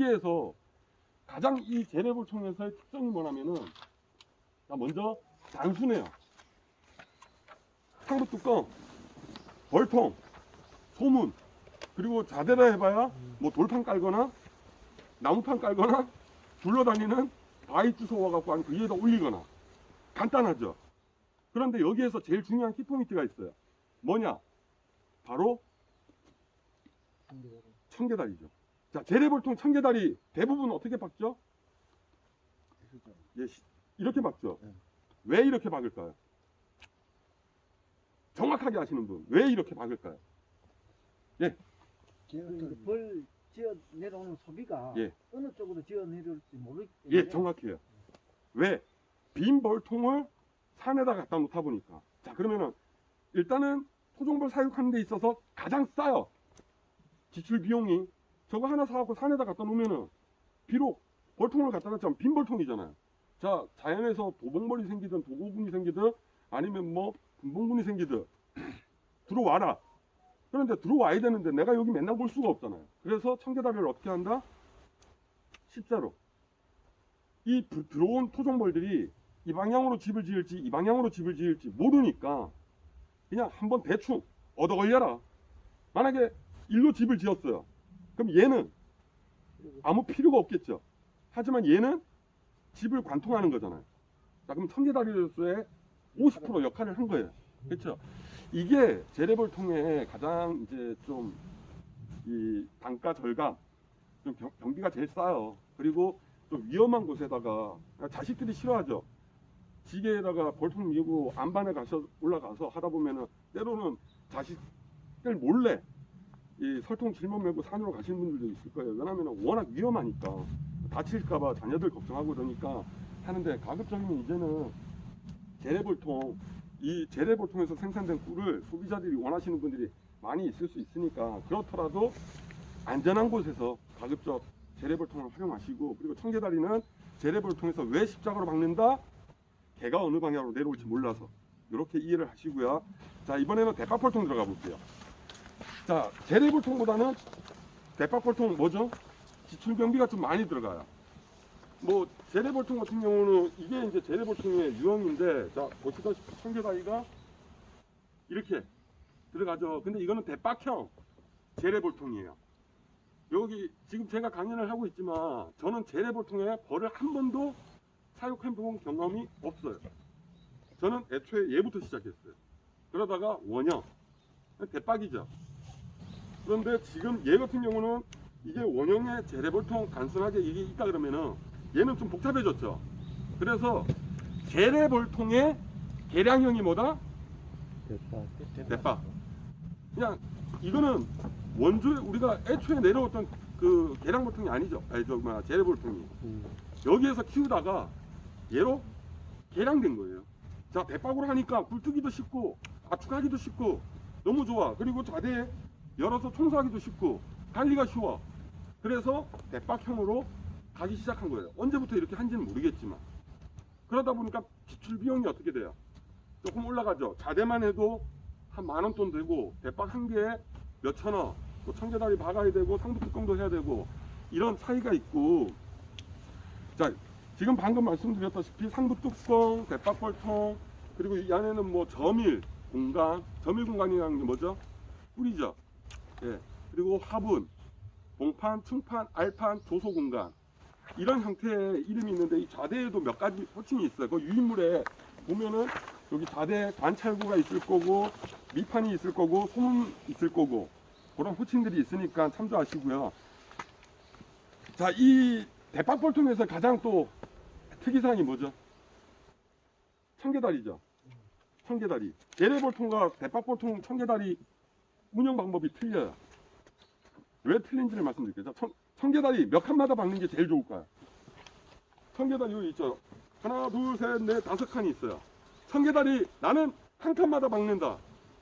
여기에서 가장 이 재래볼통에서의 특성이 뭐냐면은 자 먼저 단순해요. 상부 뚜껑, 벌통, 소문 그리고 자대라 해봐야 뭐 돌판 깔거나 나무판 깔거나 둘러다니는 바위 주워 와갖고 한그 위에다 올리거나 간단하죠. 그런데 여기에서 제일 중요한 키포인트가 있어요. 뭐냐? 바로 청계다리죠. 자, 재래볼통 청계다리 대부분 어떻게 박죠? 예, 시- 이렇게 박죠. 네. 왜 이렇게 박을까요? 정확하게 아시는 분, 왜 이렇게 박을까요? 그벌 지어 내려오는 소비가 예. 어느 쪽으로 지어 내려올지 모르기 예, 때문에 정확해요. 왜? 빈 벌통을 산에다 갖다 놓다 보니까. 자, 그러면은 일단은 토종벌 사육하는 데 있어서 가장 싸요. 지출 비용이. 저거 하나 사갖고 산에다 갖다 놓으면은 비록 벌통을 갖다 놨지만 빈 벌통이잖아요. 자, 자연에서 도봉벌이 생기든 도고군이 생기든 아니면 뭐 분봉군이 생기든 들어와라. 그런데 들어와야 되는데 내가 여기 맨날 볼 수가 없잖아요. 그래서 청계다리를 어떻게 한다? 십자로. 이 부- 들어온 토종벌들이 이 방향으로 집을 지을지 이 방향으로 집을 지을지 모르니까 그냥 한번 대충 얻어 걸려라. 만약에 일로 집을 지었어요. 그럼 얘는 아무 필요가 없겠죠. 하지만 얘는 집을 관통하는 거잖아요. 자, 그럼 청계다리로서의 50% 역할을 한 거예요. 그렇죠? 이게 재래벌 통해 가장 이제 좀 이 단가 절감, 좀 경, 경비가 제일 싸요. 그리고 좀 위험한 곳에다가 자식들이 싫어하죠. 지게에다가 벌통 미고 안반에 가서 올라가서 하다 보면은 때로는 자식들 몰래 이 설통 짊어 메고 산으로 가시는 분들도 있을 거예요. 왜냐하면 워낙 위험하니까 다칠까봐 자녀들 걱정하고 그러니까 하는데 가급적이면 이제는 재래볼통 이 재래볼통에서 생산된 꿀을 소비자들이 원하시는 분들이 많이 있을 수 있으니까 그렇더라도 안전한 곳에서 가급적 재래볼통을 활용하시고 그리고 청계다리는 재래볼통에서 왜 십자가로 박는다? 개가 어느 방향으로 내려올지 몰라서 이렇게 이해를 하시고요. 자 이번에는 대파볼통 들어가 볼게요. 자 재래볼통보다는 대파볼통 뭐죠? 지출 경비가 좀 많이 들어가요. 뭐 재래볼통 같은 경우는 이게 이제 재래볼통의 유형인데 자 보시다시피 청계다리가 이렇게 들어가죠. 근데 이거는 대박형 재래볼통이에요. 여기 지금 제가 강연을 하고 있지만 저는 재래볼통에 벌을 한 번도 사육해 본 경험이 없어요. 저는 애초에 얘부터 시작했어요. 그러다가 원형, 대박이죠. 그런데 지금 얘 같은 경우는 이게 원형의 재래볼통 단순하게 이게 있다 그러면은 얘는 좀 복잡해졌죠. 그래서 재래볼통의 개량형이 뭐다? 대박. 그냥 이거는 원주에 우리가 애초에 내려왔던 그 계량볼통이 아니죠. 아니 저 뭐야 재래볼통이 여기에서 키우다가 얘로 개량된 거예요. 자 대박으로 하니까 굴뜨기도 쉽고 압축하기도 쉽고 너무 좋아. 그리고 자대에 열어서 청소하기도 쉽고 관리가 쉬워. 그래서 대박형으로 가기 시작한 거예요. 언제부터 이렇게 한지는 모르겠지만 그러다 보니까 지출 비용이 어떻게 돼요? 조금 올라가죠. 자대만 해도 한 만원 돈 되고 대박 한 개에 몇천 원, 또 청계다리 박아야 되고 상부 뚜껑도 해야 되고 이런 차이가 있고 자 지금 방금 말씀드렸다시피 상부 뚜껑, 대박 벌통 그리고 이 안에는 뭐 점일 공간, 점일 공간이라는 게 뭐죠? 꿀이죠. 예. 그리고 화분, 봉판, 충판, 알판, 조소 공간 이런 형태의 이름이 있는데 이 좌대에도 몇 가지 호칭이 있어요. 그 유인물에 보면은 여기 좌대 관찰구가 있을 거고 밑판이 있을 거고 소문 있을 거고 그런 호칭들이 있으니까 참조하시고요. 자, 이 대박볼 통에서 가장 또 특이사항이 뭐죠? 청계다리죠. 청계다리. 재래볼통과 대박볼통 청계다리 운영 방법이 틀려요. 왜 틀린지를 말씀드릴게요. 자, 청, 청계다리 몇 칸마다 박는 게 제일 좋을까요? 청계다리 여기 있죠. 하나, 둘, 셋, 넷, 다섯 칸이 있어요. 청계다리 나는 한 칸마다 박는다.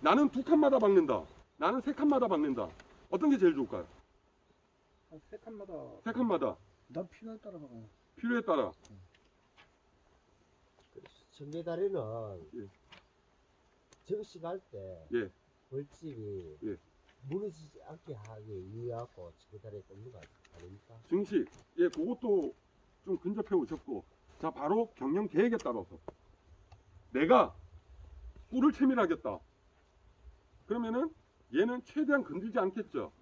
나는 두 칸마다 박는다. 나는 세 칸마다 박는다. 어떤 게 제일 좋을까요? 세 칸마다 세 칸마다 난 필요에 따라 박아요. 필요에 따라. 청계다리는 예. 정식할 때 예. 벌집이 예. 무너지지 않게 하기 위해갖고 지그다리에 꼽는 거 아닙니까? 증식, 예, 그것도 좀 근접해 오셨고, 자, 바로 경영 계획에 따라서 내가 꿀을 채밀하겠다. 그러면은 얘는 최대한 건들지 않겠죠.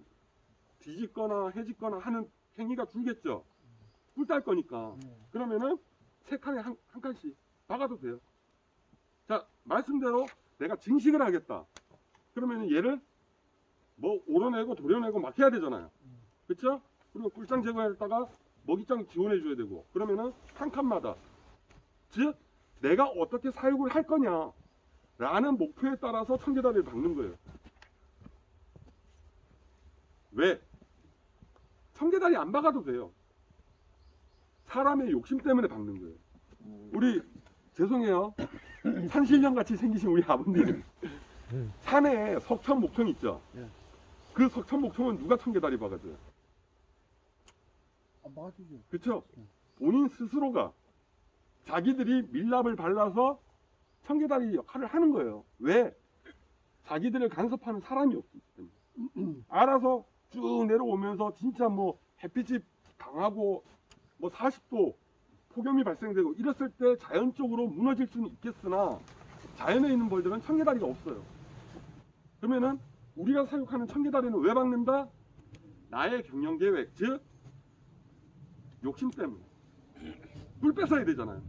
뒤집거나 해집거나 하는 행위가 줄겠죠. 꿀 딸 거니까. 네. 그러면은 세 칸에 한, 한 칸씩 박아도 돼요. 자, 말씀대로 내가 증식을 하겠다. 그러면은 얘를 뭐 오려내고 도려내고 막 해야 되잖아요. 그쵸? 그리고 꿀장 제거했다가 먹이장 지원해 줘야 되고. 그러면은 한 칸마다. 즉 내가 어떻게 사육을 할 거냐 라는 목표에 따라서 청계다리를 박는 거예요. 왜? 청계다리 안 박아도 돼요. 사람의 욕심 때문에 박는 거예요. 우리 죄송해요. 산신령 같이 생기신 우리 아버님 산에 석천 목청 있죠 네. 그 석천 목청은 누가 청계다리 박아줘요 아, 맞으죠. 그쵸? 본인 스스로가 자기들이 밀랍을 발라서 청계다리 역할을 하는 거예요. 왜? 자기들을 간섭하는 사람이 없기 때문에. 알아서 쭉 내려오면서 진짜 뭐 햇빛이 강하고 뭐 40도 폭염이 발생되고 이랬을 때 자연적으로 무너질 수는 있겠으나 자연에 있는 벌들은 청계다리가 없어요. 그러면은 우리가 사육하는 청계다리는 왜 박는다? 나의 경영 계획, 즉 욕심 때문에 꿀 뺏어야 되잖아요.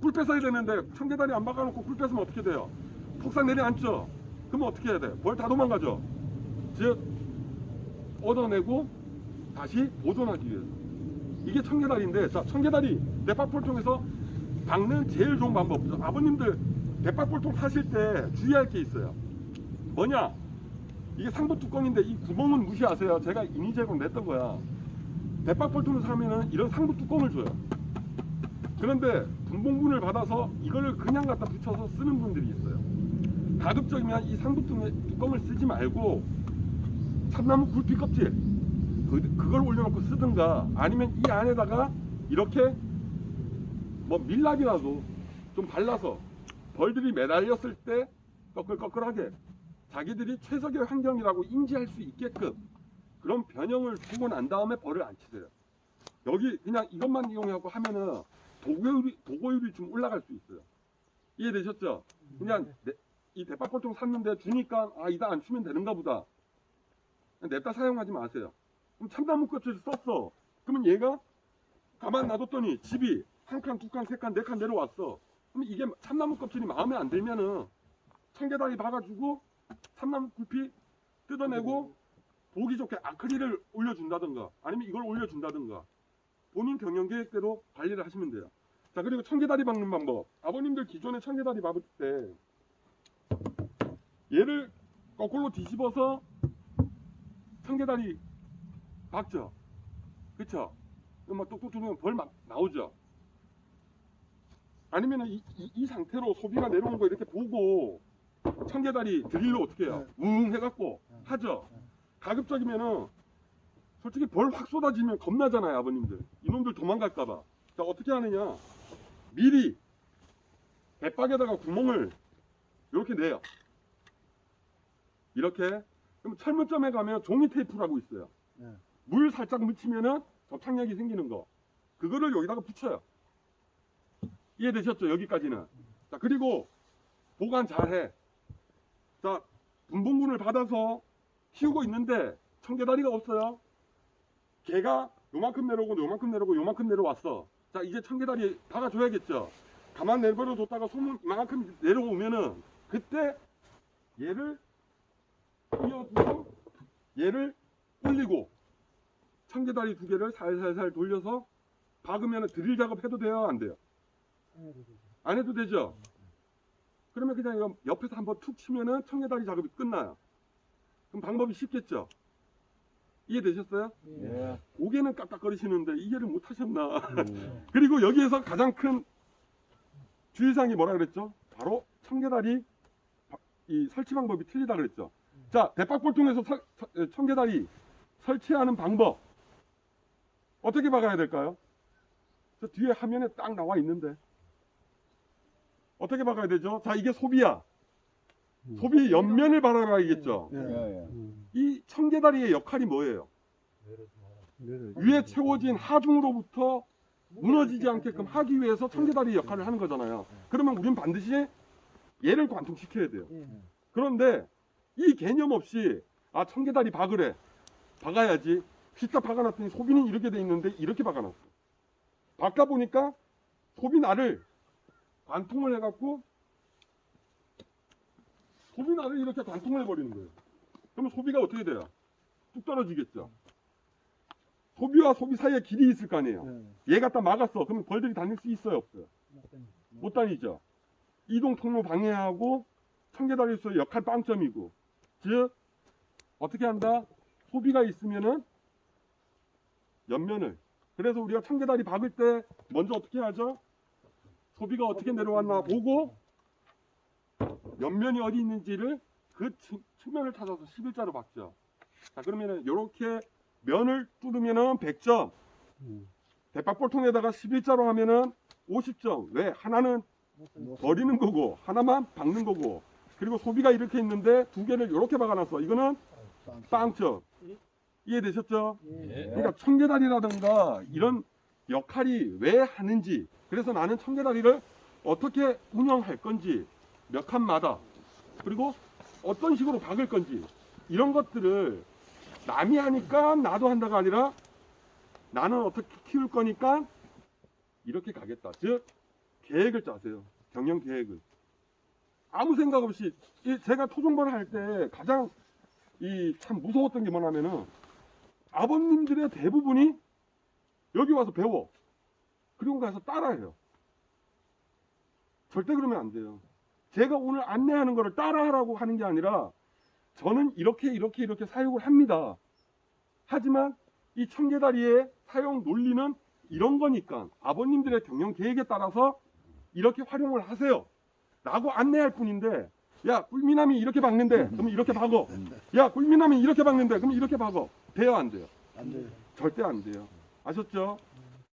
꿀 뺏어야 되는데 청계다리 안 박아놓고 꿀 뺏으면 어떻게 돼요? 폭삭 내려앉죠. 그러면 어떻게 해야 돼? 벌다 도망가죠. 즉 얻어내고 다시 보존하기 위해서 이게 청계다리인데 자 청계다리 대파볼통에서 박는 제일 좋은 방법 아버님들 대파볼통 사실 때 주의할 게 있어요. 뭐냐? 이게 상부 뚜껑인데 이 구멍은 무시하세요. 제가 인위적으로 냈던 거야. 대박볼통을 사면은 이런 상부 뚜껑을 줘요. 그런데 분봉분을 받아서 이거를 그냥 갖다 붙여서 쓰는 분들이 있어요. 가급적이면 이 상부 뚜껑- 뚜껑을 쓰지 말고 참나무 굴피 껍질 그, 그걸 올려놓고 쓰든가 아니면 이 안에다가 이렇게 뭐 밀랍이라도 좀 발라서 벌들이 매달렸을 때 꺼끌꺼끌하게 자기들이 최적의 환경이라고 인지할 수 있게끔 그런 변형을 주고 난 다음에 벌을 안 치세요. 여기 그냥 이것만 이용하고 하면은 도고율이, 도고율이 좀 올라갈 수 있어요. 이해되셨죠? 그냥 내- 이 대파골통 샀는데 주니까 아 이다 안 주면 되는가 보다. 냅다 사용하지 마세요. 그럼 참나무 껍질 썼어. 그러면 얘가 가만 놔뒀더니 집이 한 칸, 두 칸, 세 칸, 네 칸 내려왔어. 그럼 이게 참나무 껍질이 마음에 안 들면은 청계다리 박아주고 참나무 굴피 뜯어내고 보기 좋게 아크릴을 올려준다든가 아니면 이걸 올려준다든가 본인 경영 계획대로 관리를 하시면 돼요. 자 그리고 청계다리 박는 방법. 아버님들 기존에 청계다리 박을 때 얘를 거꾸로 뒤집어서 청계다리 박죠. 그쵸? 막 뚝뚝 두면 벌 막 나오죠. 아니면 이, 이, 이 상태로 소비가 내려온 거 이렇게 보고 청계다리 드릴로 어떻게 해요? 웅 해갖고 하죠. 가급적이면은 솔직히 벌 확 쏟아지면 겁나잖아요 아버님들. 이놈들 도망갈까봐. 자 어떻게 하느냐? 미리 대박에다가 구멍을 이렇게 내요. 이렇게. 그럼 철문점에 가면 종이 테이프라고 있어요. 네. 물 살짝 묻히면은 접착력이 생기는 거. 그거를 여기다가 붙여요. 이해되셨죠? 여기까지는. 자 그리고 보관 잘해 자 분봉군을 받아서 키우고 있는데 청계다리가 없어요. 개가 요만큼 내려오고 요만큼 내려오고 요만큼 내려왔어. 자 이제 청계다리 박아줘야겠죠. 가만 내버려 뒀다가 소문 이만큼 내려오면은 그때 얘를 띄워두고 얘를 올리고 청계다리 두 개를 살살살 돌려서 박으면 드릴 작업해도 돼요 안 돼요? 안 해도 되죠? 그러면 그냥 이거 옆에서 한번 툭 치면은 청계다리 작업이 끝나요. 그럼 방법이 쉽겠죠? 이해되셨어요? 예. 고개는 깍깍거리시는데 이해를 못 하셨나? 그리고 여기에서 가장 큰 주의사항이 뭐라 그랬죠? 바로 청계다리 바- 이 설치 방법이 틀리다 그랬죠. 자, 대박볼통에서 설- 서- 청계다리 설치하는 방법 어떻게 박아야 될까요? 저 뒤에 화면에 딱 나와 있는데 어떻게 박아야 되죠? 자, 이게 소비야. 소비 옆면을 바라봐야겠죠. 예. 예, 예. 이 청계다리의 역할이 뭐예요? 위에 채워진 하중으로부터 무너지지 않게끔 하기 위해서 청계다리 역할을 하는 거잖아요. 그러면 우린 반드시 얘를 관통시켜야 돼요. 예. 그런데 이 개념 없이 아 청계다리 박으래 박아야지 피타 박아놨더니 소비는 이렇게 돼 있는데 이렇게 박아놨어 박아 보니까 소비 나를 관통을 해갖고 소비 나를 이렇게 관통을 해버리는 거예요 그러면 소비가 어떻게 돼요? 뚝 떨어지겠죠 소비와 소비 사이에 길이 있을 거 아니에요 예. 얘 갖다 막았어 그러면 벌들이 다닐 수 있어요 없어요? 못 다니죠. 이동 통로 방해하고 청계다리에서 역할 빵점이고, 즉 어떻게 한다? 소비가 있으면은 옆면을. 그래서 우리가 청계다리 박을 때 먼저 어떻게 하죠? 소비가 어떻게 내려왔나 보고 옆면이 어디 있는지를 그 측- 측면을 찾아서 11자로 박죠. 자 그러면은 이렇게 면을 뚫으면은 100점. 대박볼통에다가 11자로 하면은 50점. 왜? 하나는 버리는 거고 하나만 박는 거고 그리고 소비가 이렇게 있는데 두 개를 이렇게 박아놨어 이거는 빵점 이해되셨죠? 예. 그러니까 청계다리라든가 이런 역할이 왜 하는지 그래서 나는 청계다리를 어떻게 운영할 건지 몇 칸마다 그리고 어떤 식으로 박을 건지 이런 것들을 남이 하니까 나도 한다가 아니라 나는 어떻게 키울 거니까 이렇게 가겠다. 즉 계획을 짜세요. 경영 계획을. 아무 생각 없이. 이 제가 토종벌을 할 때 가장 이 참 무서웠던 게 뭐냐면은 아버님들의 대부분이 여기 와서 배워. 그리고 가서 따라해요. 절대 그러면 안 돼요. 제가 오늘 안내하는 거를 따라하라고 하는 게 아니라 저는 이렇게 이렇게 이렇게 사용을 합니다. 하지만 이 청계다리의 사용 논리는 이런 거니까 아버님들의 경영 계획에 따라서 이렇게 활용을 하세요. 라고 안내할 뿐인데 야 꿀미남이 이렇게 박는데 그럼 이렇게 박어. 야 꿀미남이 이렇게 박는데 그럼 이렇게 박어. 돼요 안 돼요? 안 돼요. 절대 안 돼요. 아셨죠?